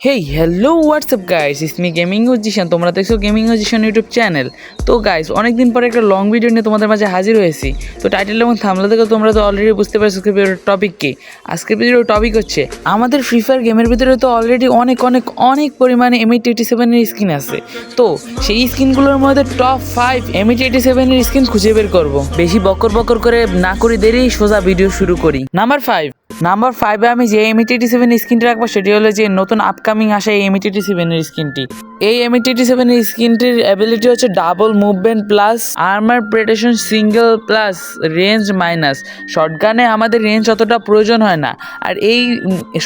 হেই hello WhatsApp guys ইসমি gaming ওজিশন তোমরা দেখছ গেমিং ওজিশন ইউটিউব চ্যানেল তো গাইস অনেকদিন পরে একটা লং ভিডিও নিয়ে তোমাদের মাঝে হাজির হয়েছি। তো টাইটেল এবং থামলা থেকে তোমরা তো অলরেডি বুঝতে পারছ ভিডিওর টপিক কী। আজকের ভিডিওর টপিক হচ্ছে, আমাদের ফ্রি ফায়ার গেমের ভিতরে তো অলরেডি অনেক অনেক অনেক পরিমাণে এমএইট এইটি সেভেনের স্কিন আছে। তো, সেই স্কিনগুলোর মধ্যে টপ ফাইভ এমএইট এইটি সেভেনের স্কিন খুঁজে বের করব। বেশি বকর বকর করে না করি দেরি সোজা ভিডিও শুরু করি। নাম্বার ফাইভ নাম্বার ফাইভে আমি যে এমিটিটি সেভেন স্ক্রিনটি রাখব, সেটি হলো যে নতুন আপকামিং আসা এই এমিটিটি সেভেনের স্কিনটি এই এমিটিটি সেভেনের স্ক্রিনটির অ্যাবিলিটি হচ্ছে double movement plus armour penetration single plus range minus শর্টগানে আমাদের রেঞ্জ অতটা প্রয়োজন হয় না। আর এই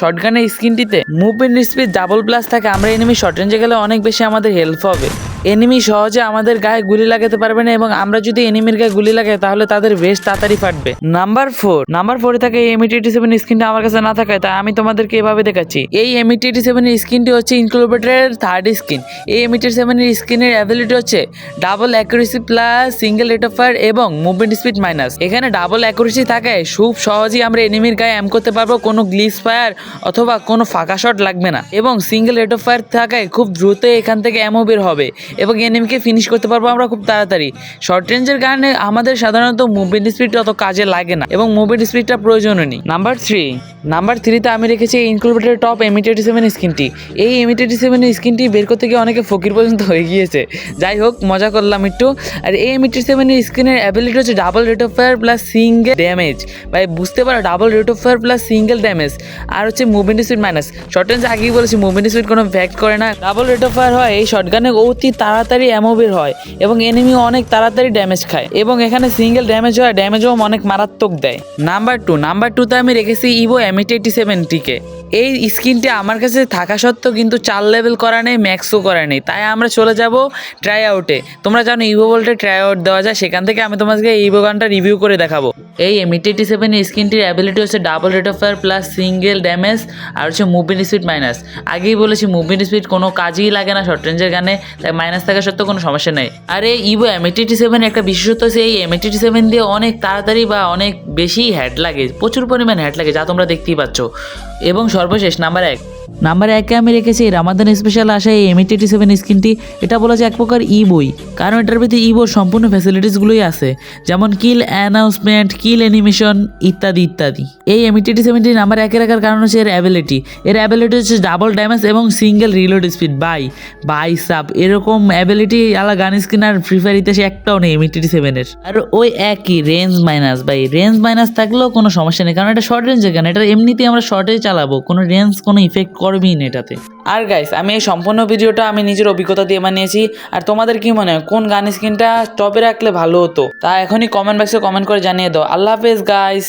শর্টগানের স্ক্রিনটিতে মুভমেন্ট স্পিড ডাবল প্লাস থাকে, আমরা এনিমি শর্ট রেঞ্জে গেলে অনেক বেশি আমাদের হেল্প হবে। এনিমি সহজে আমাদের গায়ে গুলি লাগাতে পারবে না এবং আমরা যদি এনিমির গায়ে গুলি লাগাই, তাহলে তাদের বেশ তাড়াতাড়ি ফাটবে। নাম্বার ফোর নাম্বার ফোরে থাকে এই এমিটিটি সেভেন স্কিনটা আমার কাছে না থাকায়, তাই আমি তোমাদেরকে এভাবে দেখাচ্ছি। এই এমিটিটি সেভেন স্ক্রিনটি হচ্ছে ইনক্লুবেটের থার্ড স্কিন এই এমিটিটি সেভেন স্কিনের অ্যাবিলিটি হচ্ছে double accuracy plus single rate of fire এবং মুভমেন্ট স্পিড মাইনাস এখানে ডাবল অ্যাকুরেসি থাকায় খুব সহজেই আমরা এনিমির গায়ে এম করতে পারব, কোনো গ্লিস ফায়ার অথবা কোনো ফাঁকা শট লাগবে না। এবং সিঙ্গেল রেট অফ ফায়ার থাকায় খুব দ্রুত এখান থেকে অ্যামো বের হবে। এবং এনএমকে ফিনিশ করতে পারব আমরা খুব তাড়াতাড়ি। শর্ট রেঞ্জের কারণে আমাদের সাধারণত মুভমেন্ট স্পিডটা অত কাজে লাগে না এবং মুভমেন্ট স্পিডটা প্রয়োজনও নেই। নাম্বার থ্রি নাম্বার থ্রিতে আমি রেখেছি ইনক্লুবেটেড টপ এমিটেটি সেভেন স্কিনটি এই এমিটেটি সেভেন স্কিনটি বের করতে গিয়ে অনেকে ফকির পর্যন্ত হয়ে গিয়েছে। যাই হোক, মজা করলাম একটু। আর এই এমিটেটি সেভেন স্কিনের অ্যাবিলিটি হচ্ছে double rate of fire plus single damage ভাই, বুঝতে পারো double rate of fire plus single damage আর হচ্ছে movement speed minus short range আগেই বলেছি মুভমেন্ট স্পিড কোনো ফ্যাক্ট করে না। ডাবল রেট অফ ফায়ার হয়, এই শর্টগানে অতি তাড়াতাড়ি অ্যামো বের হয় এবং এনিমি অনেক তাড়াতাড়ি ড্যামেজ খায় এবং এখানে সিঙ্গেল ড্যামেজ হয় ড্যামেজও অনেক মারাত্মক দেয়। নাম্বার টু নাম্বার টুতে আমি রেখেছি ইভো এমিট এইটি সেভেনটিকে এই স্কিনটি আমার কাছে থাকা সত্ত্বেও কিন্তু চার লেভেল করা নেই ম্যাক্সও করা নেই। তাই আমরা চলে যাব ট্রাই আউটে তোমরা জানো ইভো বলতে ট্রাই আউট দেওয়া যায়, সেখান থেকে আমি তোমাদেরকে ইভো গানটা রিভিউ করে দেখাবো। এই এমিট এইটি সেভেন স্কিনটির অ্যাবিলিটি হচ্ছে double rate of fire plus single damage আর হচ্ছে মুভমেন্ট স্পিড মাইনাস আগেই বলেছি মুভমেন্ট স্পিড কোনো কাজেই লাগে না শর্ট রেঞ্জের গানে, তাই মাইনাস থাকা সত্ত্বেও কোনো সমস্যা নেই। আর এই ইভো এম এমিটিটি সেভেন একটা বিশেষত্ব হচ্ছে এই এম এমিটিটি সেভেন দিয়ে অনেক তাড়াতাড়ি বা অনেক বেশি হ্যাড লাগে, প্রচুর পরিমাণ হ্যাড লাগে, যা তোমরা দেখতেই পাচ্ছ। এবং সর্বশেষ, নাম্বার এক। নাম্বার একে আমি রেখেছি রামাদান স্পেশাল আসা এই এমিটিটি সেভেন স্ক্রিনটি এটা বলা যায় এক প্রকার ই বই, কারণ এটার ভিতরে ই বই সম্পূর্ণ ফ্যাসিলিটিসগুলোই আছে, যেমন কিল অ্যানাউন্সমেন্ট কিল অ্যানিমেশন ইত্যাদি ইত্যাদি। এই এমিটিটি সেভেনটি নাম্বার একে রাখার কারণ হচ্ছে এর অ্যাবিলিটি এর অ্যাবিলিটি হচ্ছে ডাবল ড্যামেজ এবং single reload speed bye bye sub এরকম অ্যাবিলিটি আলা গান স্ক্রিন আর ফ্রি ফায়ার ইতিহাসে একটাও নেই এমিটিটি সেভেনের আর ওই একই range minus by range minus থাকলেও কোনো সমস্যা নেই, কারণ এটা শর্ট রেঞ্জের গান এটা এমনিতেই আমরা শর্টেই চালাবো কোনো রেঞ্জ, কোনো ইফেক্ট করবেই না এটাতে। আর গাইস আমি এই সম্পূর্ণ ভিডিওটা আমি নিজের অভিজ্ঞতা দিয়ে বানিয়েছি। আর তোমাদের কি মনে হয়, কোন গান স্ক্রিনটা টপে রাখলে ভালো হতো? তা এখনই কমেন্ট বক্সে কমেন্ট করে জানিয়ে দাও। আল্লাহ হাফেজ গাইস